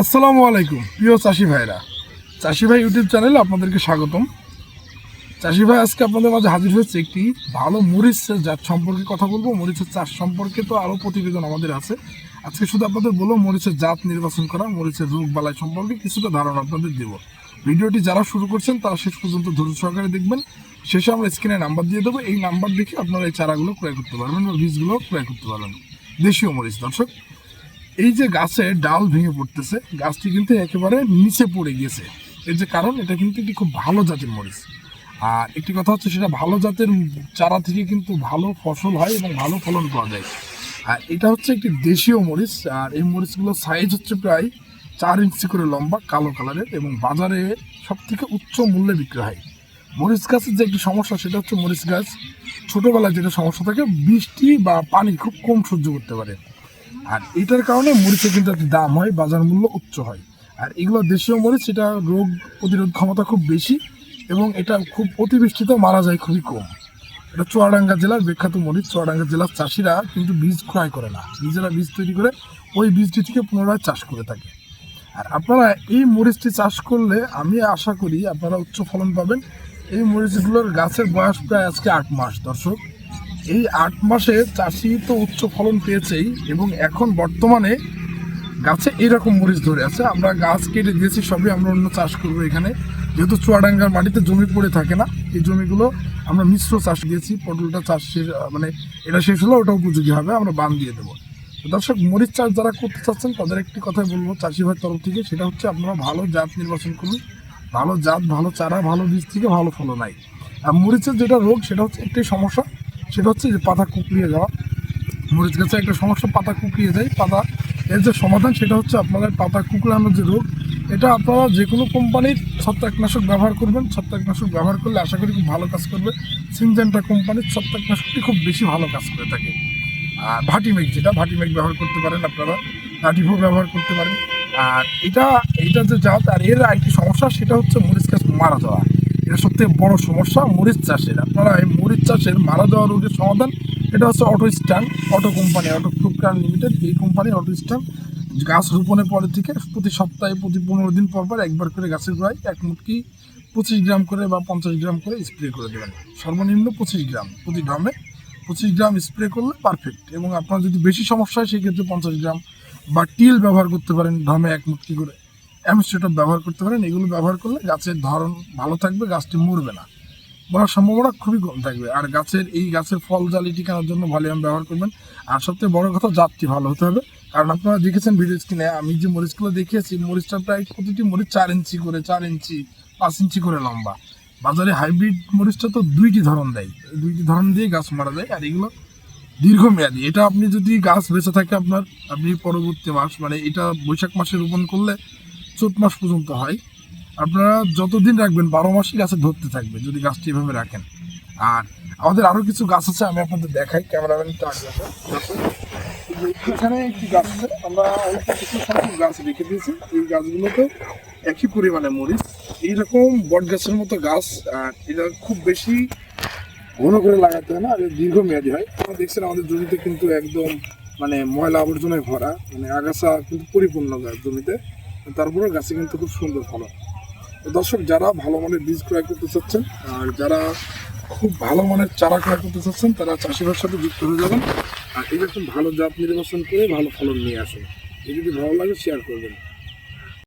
আসসালামু আলাইকুম, প্রিয় চাষি ভাইরা। চাষি ভাই ইউটিউব চ্যানেলে আপনাদেরকে স্বাগতম। চাষি ভাই, আজকে আপনাদের মাঝে হাজির হয়েছে একটি ভালো মরিচের জাত সম্পর্কে কথা বলব। মরিচের চাষ সম্পর্কে তো আরও প্রতিবেদন আমাদের আছে। আজকে শুধু আপনাদের বলব মরিচের জাত নির্বাচন করা, মরিচের রোগ বালাই সম্পর্কে কিছুটা ধারণা আপনাদের দেব। ভিডিওটি যারা শুরু করছেন, তারা শেষ পর্যন্ত ধৈর্য সহকারে দেখবেন। শেষে আমরা স্ক্রিনে নাম্বার দিয়ে দেবো। এই নাম্বার দেখে আপনারা এই চারাগুলো ক্রয় করতে পারবেন বা বীজগুলো ক্রয় করতে পারবেন। দেশীয় মরিচ, দর্শক। এই যে গাছে ডাল ভেঙে পড়তেছে, গাছটি কিন্তু একেবারে নিচে পড়ে গিয়েছে। এর যে কারণ, এটা কিন্তু একটি খুব ভালো জাতের মরিচ। আর একটি কথা হচ্ছে, সেটা ভালো জাতের চারা থেকে কিন্তু ভালো ফসল হয় এবং ভালো ফলন পাওয়া যায়। আর এটা হচ্ছে একটি দেশীয় মরিচ, আর এই মরিচগুলোর সাইজ হচ্ছে প্রায় চার ইঞ্চি করে লম্বা, কালো কালারের এবং বাজারে সব থেকে উচ্চ মূল্যে বিক্রি হয়। মরিচ গাছের যে একটি সমস্যা, সেটা হচ্ছে মরিচ গাছ ছোটোবেলায় যেটা সমস্যা থাকে, বৃষ্টি বা পানি খুব কম সহ্য করতে পারে। আর এটার কারণে মরিচের কিন্তু একটা দাম হয়, বাজার মূল্য উচ্চ হয়। আর এগুলো দেশীয় মরিচ, সেটা রোগ প্রতিরোধ ক্ষমতা খুব বেশি এবং এটা খুব অতিবৃষ্টিতে মারা যায় খুবই কম। এটা চুয়াডাঙ্গা জেলার বিখ্যাত মরিচ, চুয়াডাঙ্গা জেলার চাষিরা কিন্তু বীজ ক্রয় করে না। নিজেরা বীজ তৈরি করে ওই বীজটি থেকে পুনরায় চাষ করে থাকে। আর আপনারা এই মরিচটি চাষ করলে আমি আশা করি আপনারা উচ্চ ফলন পাবেন। এই মরিচগুলোর গাছের বয়স প্রায় আজকে আট মাস, দর্শক। এই আট মাসে চাষি তো উচ্চ ফলন পেয়েছেই এবং এখন বর্তমানে গাছে এরকম মরিচ ধরে আছে। আমরা গাছ কেটে দিয়েছি, সবই আমরা অন্য চাষ করব এখানে। যেহেতু চুয়াডাঙ্গার মাটিতে জমি পড়ে থাকে না, এই জমিগুলো আমরা মিশ্র চাষ দিয়েছি, পটলটা চাষ শেষ মানে এটা শেষ হলো ওটা উপযোগী হবে, আমরা বান দিয়ে দেবো। দর্শক, মরিচ চাষ যারা করতে চাচ্ছেন, তাদের একটি কথাই বলব, চাষি ভাইয়ের তরফ থেকে, সেটা হচ্ছে আপনারা ভালো জাত নির্বাচন করুন। ভালো জাত, ভালো চারা, ভালো বীজ থেকে ভালো ফলন হয় আর মরিচের যেটা রোগ, সেটা হচ্ছে একটাই সমস্যা সেটা হচ্ছে যে পাতা কুকড়িয়ে যাওয়া। মরিচ গাছে একটা সমস্যা, পাতা কুকড়িয়ে যায়। পাতা, এর যে সমাধান সেটা হচ্ছে আপনাদের পাতা কুকড়ানোর যে রোগ। এটা আপনারা যে কোনো কোম্পানির ছত্রাকনাশক ব্যবহার করবেন। ছত্রাকনাশক ব্যবহার করলে আশা করি খুব ভালো কাজ করবে। সিনজেন্টা কোম্পানির ছত্রাকনাশকটি খুব বেশি ভালো কাজ করে থাকে। আর ভাটিমেক যেটা, ভাটিমেক ব্যবহার করতে পারেন আপনারা। নাটিভো ব্যবহার করতে পারেন। আর এটা এটা যে জাত আর এর আরেকটি সমস্যা, সেটা হচ্ছে মরিচ গাছ মারা যাওয়া। এটা সবথেকে বড় সমস্যা মরিচ চাষের। আপনারা এই মরিচ চাষের মারা যাওয়া রোগের সমাধান, এটা হচ্ছে auto stand, auto company, auto ফ্লুপকার্ট limited এই কোম্পানি অটো স্ট্যান্ড। গাছ রোপণের পরে থেকে প্রতি সপ্তাহে, প্রতি পনেরো দিন পর পর একবার করে গাছের গোড়ায় এক মুটকি পঁচিশ গ্রাম করে বা পঞ্চাশ গ্রাম করে স্প্রে করে দেবেন। সর্বনিম্ন পঁচিশ গ্রাম প্রতি ড্রামে পঁচিশ গ্রাম স্প্রে করলে পারফেক্ট এবং আপনার যদি বেশি সমস্যা হয়, সেক্ষেত্রে পঞ্চাশ গ্রাম বা টিল ব্যবহার করতে পারেন, ড্রামে এক মুটকি করে। অ্যামস্টেটপ ব্যবহার করতে পারেন এগুলো ব্যবহার করলে গাছের ধরন ভালো থাকবে, গাছটি মরবে না। মরার সম্ভাবনা খুবই কম থাকবে। আর গাছের, এই গাছের ফল জালি টিকানোর জন্য ভলিউম ব্যবহার করবেন। আর সবথেকে বড় কথা, জাতটি ভালো হতে হবে। কারণ আপনারা দেখেছেন ভিডিও স্ক্রিনে, আমি যে মরিচগুলো দেখিয়েছি, মরিচটা প্রায় প্রতিটি মরিচ চার ইঞ্চি করে, চার ইঞ্চি, পাঁচ ইঞ্চি করে লম্বা। বাজারে হাইব্রিড মরিচটা তো দুইটি ধরন দেয়। দুইটি ধরন দিয়ে গাছ মারা যায়, আর এগুলো দীর্ঘমেয়াদী। এটা আপনি যদি গাছ বেঁচে থাকে আপনার, আপনি পরবর্তী মাস মানে এটা বৈশাখ মাসে রোপণ করলে চোদ্দ মাস পর্যন্ত হয়। আপনারা যতদিন রাখবেন, বারো মাসই গাছে ধরতে থাকবে, যদি গাছটি এভাবে রাখেন। আর আমাদের আরও কিছু গাছ আছে, আমি আপনাদের দেখাই। ক্যামেরাম্যান একটু আগে এখানে একটি গাছ আছে, আমরা অল্প কিছু সংখ্যক গাছ রেখে দিয়েছি। এই গাছগুলোতে একই পরিমাণে মরিচ। এইরকম বট গাছের মতো গাছ, আর এটা খুব বেশি ঘন করে লাগাতে হয় না আর দীর্ঘমেয়াদী হয়। আপনারা দেখছেন আমাদের জমিতে কিন্তু একদম মানে ময়লা আবর্জনায় ভরা মানে আগাছা কিন্তু পরিপূর্ণ গাছ জমিতে। তারপরে গাছে কিন্তু খুব সুন্দর ফলন। দর্শক, যারা ভালো মানের বীজ ক্রয় করতে চাচ্ছেন আর যারা খুব ভালো মানের চারা ক্রয় করতে চাচ্ছেন, তারা চাষিবার সাথে যুক্ত হয়ে যাবেন। আর এরকম ভালো জাত নির্বাচন করে ভালো ফলন নিয়ে আসেন। যদি ভালো লাগে শেয়ার করবেন।